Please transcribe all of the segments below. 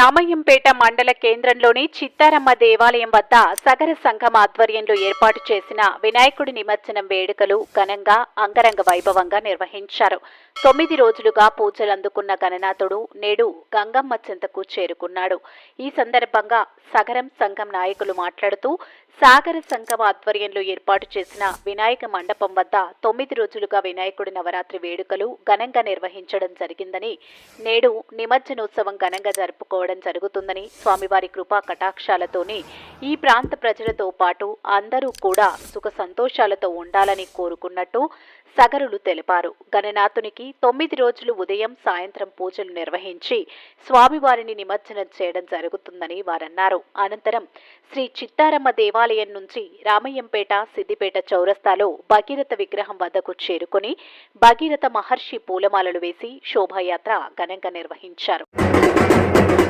రామయ్యంపేట మండల కేంద్రంలోని చిత్తారమ్మ దేవాలయం వద్ద సగర సంఘం ఆధ్వర్యంలో ఏర్పాటు చేసిన వినాయకుడి నిమజ్జనం వేడుకలు ఘనంగా అంగరంగ వైభవంగా నిర్వహించారు. తొమ్మిది రోజులుగా పూజలు అందుకున్న గణనాథుడు నేడు గంగమ్మ చెంతకు చేరుకున్నాడు. ఈ సందర్భంగా సగరం సంఘం నాయకులు మాట్లాడుతూ సాగర సంఘం ఆధ్వర్యంలో ఏర్పాటు చేసిన వినాయక మండపం వద్ద తొమ్మిది రోజులుగా వినాయకుడి నవరాత్రి వేడుకలు ఘనంగా నిర్వహించడం జరిగిందని నేడు నిమజ్జనోత్సవం ఘనంగా జరుపుకోవడం జరుగుతుందని స్వామివారి కృపా కటాక్షాలతోనే ఈ ప్రాంత ప్రజలతో పాటు అందరూ కూడా సుఖ సంతోషాలతో ఉండాలని కోరుకున్నట్టు సగరులు తెలిపారు. గణనాథునికి తొమ్మిది రోజులు ఉదయం సాయంత్రం పూజలు నిర్వహించి స్వామివారిని నిమజ్జనం చేయడం జరుగుతుందని వారన్నారు. అనంతరం శ్రీ చిత్తారమ్మ దేవాలయం నుంచి రామయ్యంపేట సిద్దిపేట చౌరస్తాలో భగీరథ విగ్రహం వద్దకు చేరుకుని భగీరథ మహర్షి పూలమాలలు వేసి శోభాయాత్ర ఘనంగా నిర్వహించారు.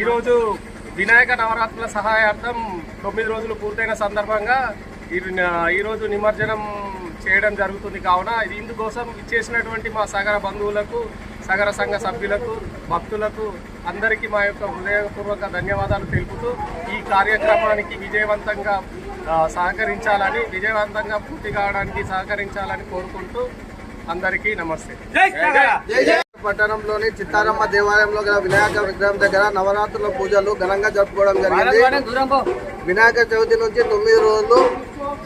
ఈరోజు వినాయక నవరాత్రుల సహాయార్థం తొమ్మిది రోజులు పూర్తయిన సందర్భంగా ఈ ఈరోజు నిమజ్జనం చేయడం జరుగుతుంది. కావున ఇది ఇందుకోసం ఇచ్చేసినటువంటి మా సగర బంధువులకు సగర సంఘ సభ్యులకు భక్తులకు అందరికీ మా యొక్క హృదయపూర్వక ధన్యవాదాలు తెలుపుతూ ఈ కార్యక్రమానికి విజయవంతంగా సహకరించాలని విజయవంతంగా పూర్తి కావడానికి సహకరించాలని కోరుకుంటూ అందరికీ నమస్తే. పట్టణంలోని చిత్తారమ్మ దేవాలయంలో గల వినాయక విగ్రహం దగ్గర నవరాత్రుల పూజలు ఘనంగా జరుపుకోవడం జరిగింది. వినాయక చవితి నుంచి తొమ్మిది రోజులు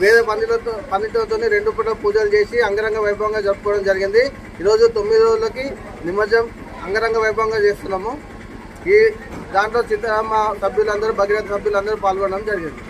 వేద పండితులతో పండితులతో రెండు పూట పూజలు చేసి అంగరంగ వైభవంగా జరుపుకోవడం జరిగింది. ఈరోజు తొమ్మిది రోజులకి నిమజ్జనం అంగరంగ వైభవంగా చేస్తున్నాము. ఈ దాంట్లో చిత్తారమ్మ సభ్యులందరూ భగీరథ సభ్యులందరూ పాల్గొనడం జరిగింది.